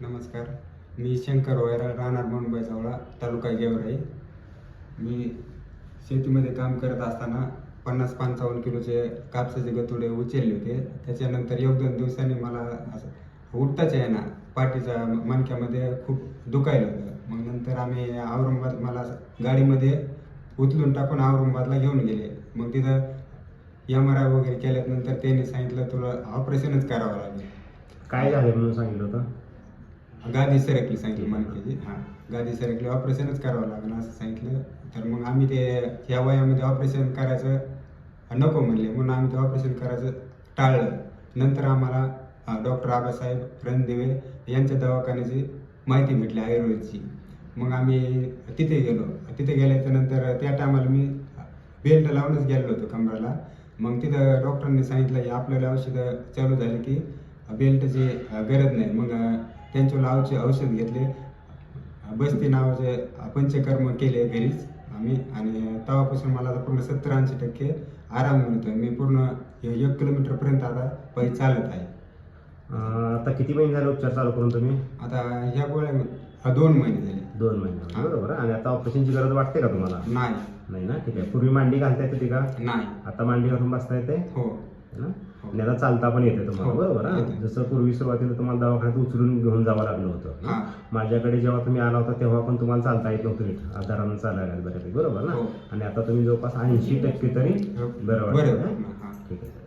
नमस्कार. मी शंकर वैरा राहणार मुंबई जवळा तालुका गेवराई. मी शेतीमध्ये काम करत असताना पन्नास पंचावन्न किलोचे कापसाचे गतुडे उचलले होते. त्याच्यानंतर एक दोन दिवसांनी मला असं उठताच आहे ना पाठीच्या मणक्यामध्ये खूप दुखायला होतं मग नंतर आम्ही औरंगाबाद मला असं गाडीमध्ये उचलून टाकून औरंगाबादला घेऊन गेले. मग तिथं एम आर आय वगैरे केल्यानंतर त्यांनी सांगितलं तुला ऑपरेशनच करावं लागेल. काय झालं म्हणून सांगितलं होतं? गादी सरकली सांगितलं मनकेची हां गादी सरकली ऑपरेशनच करावं लागलं असं सांगितलं. तर मग आम्ही ते ह्या वयामध्ये ऑपरेशन करायचं नको म्हणले. म्हणून आम्ही ते ऑपरेशन करायचं टाळलं. नंतर आम्हाला डॉक्टर आबासाहेब रणदिवे यांच्या दवाखान्याची माहिती भेटली आयुर्वेदची. मग आम्ही तिथे गेलो. तिथे गेल्याच्यानंतर त्या टायमाला मी बेल्ट लावूनच गेलो होतो कमराला. मग तिथं डॉक्टरांनी सांगितलं की आपल्याला औषधं चालू झाली की बेल्टची गरज नाही. मग त्यांच्यावर औषध औषध घेतले. बस्ती नावाचे पंचकर्म केले घरीच आम्ही. आणि तेव्हापासून मला आता पूर्ण सत्तर ऐंशी टक्के आराम मिळतो मी पूर्ण एक किलोमीटरपर्यंत आता पायी चालत आहे. आता किती महिने झाले उपचार चालू करून तुम्ही? आता ह्या गोळ्या हा दोन महिने झाले. दोन महिने बरोबर. आणि आता ऑपरेशनची गरज वाटते का तुम्हाला? नाही. नाही ना? ठीक आहे. पूर्वी मांडी घालता येते का नाही. आता मांडी घालून बसता येते हो. है ना? आता चालता पण येते तुम्हाला हो, बरोबर हा. जसं पूर्वी सुरुवातीला तुम्हाला दवाखान्यात उचलून घेऊन जावं लागलं होतं हा. माझ्याकडे जेव्हा तुम्ही आला होता तेव्हा पण तुम्हाला चालता येत नव्हतं नीट आधारानं चालायला बऱ्यापैकी बरोबर ना हो. आणि आता तुम्ही जवळपास ऐंशी टक्के तरी हो. बरं बरं. वाटतं